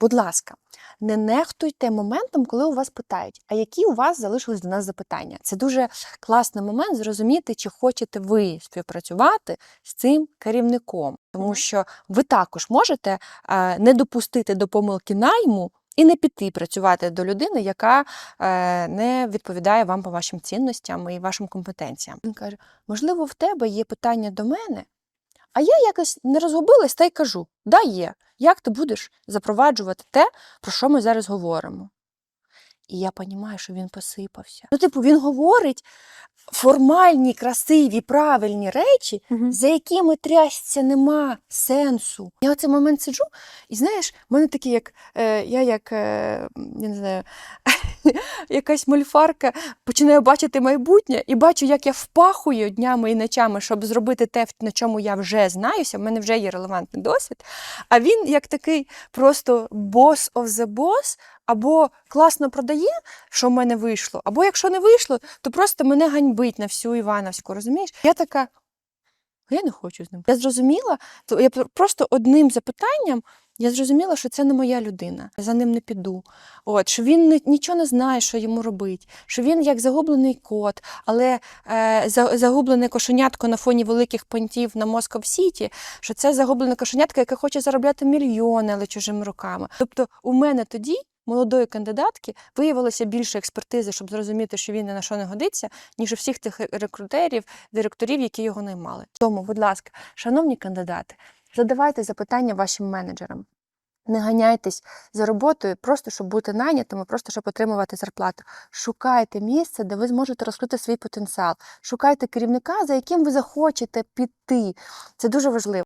Будь ласка, не нехтуйте моментом, коли у вас питають, а які у вас залишились до нас запитання. Це дуже класний момент зрозуміти, чи хочете ви співпрацювати з цим керівником, тому що ви також можете е, не допустити до помилки найму. І не піти працювати до людини, яка е, не відповідає вам по вашим цінностям і вашим компетенціям. Він каже: можливо, в тебе є питання до мене, а я якось не розгубилась та й кажу: да, є. Як ти будеш запроваджувати те, про що ми зараз говоримо? І я розумію, що він посипався. Ну, типу, він говорить формальні, красиві, правильні речі, за якими трясся нема сенсу. Я в цей момент сиджу, і знаєш, в мене такі, як е, я як е, я не знаю, якась мольфарка починаю бачити майбутнє і бачу, як я впахую днями і ночами, щоб зробити те, на чому я вже знаюся. в мене вже є релевантний досвід. А він як такий просто boss of the boss, або класно продає, що в мене вийшло, або якщо не вийшло, то просто мене ганьбить на всю Івановську, розумієш? Я така. Я не хочу з ним. Я зрозуміла, то я просто одним запитанням я зрозуміла, що це не моя людина. Я за ним не піду. От, що він не- нічого не знає, що йому робить, що він як загублений кот, але е, за- загублене кошенятко на фоні великих понтів на Москов Сіті, що це загублене кошенятко, яке хоче заробляти мільйони, але чужими руками. Тобто, у мене тоді. Молодої кандидатки виявилося більше експертизи, щоб зрозуміти, що він ні на що не годиться, ніж у всіх тих рекрутерів, директорів, які його наймали. Тому, будь ласка, шановні кандидати, задавайте запитання вашим менеджерам. Не ганяйтесь за роботою, просто щоб бути найнятими, просто щоб отримувати зарплату. Шукайте місце, де ви зможете розкрити свій потенціал. Шукайте керівника, за яким ви захочете піти. Це дуже важливо.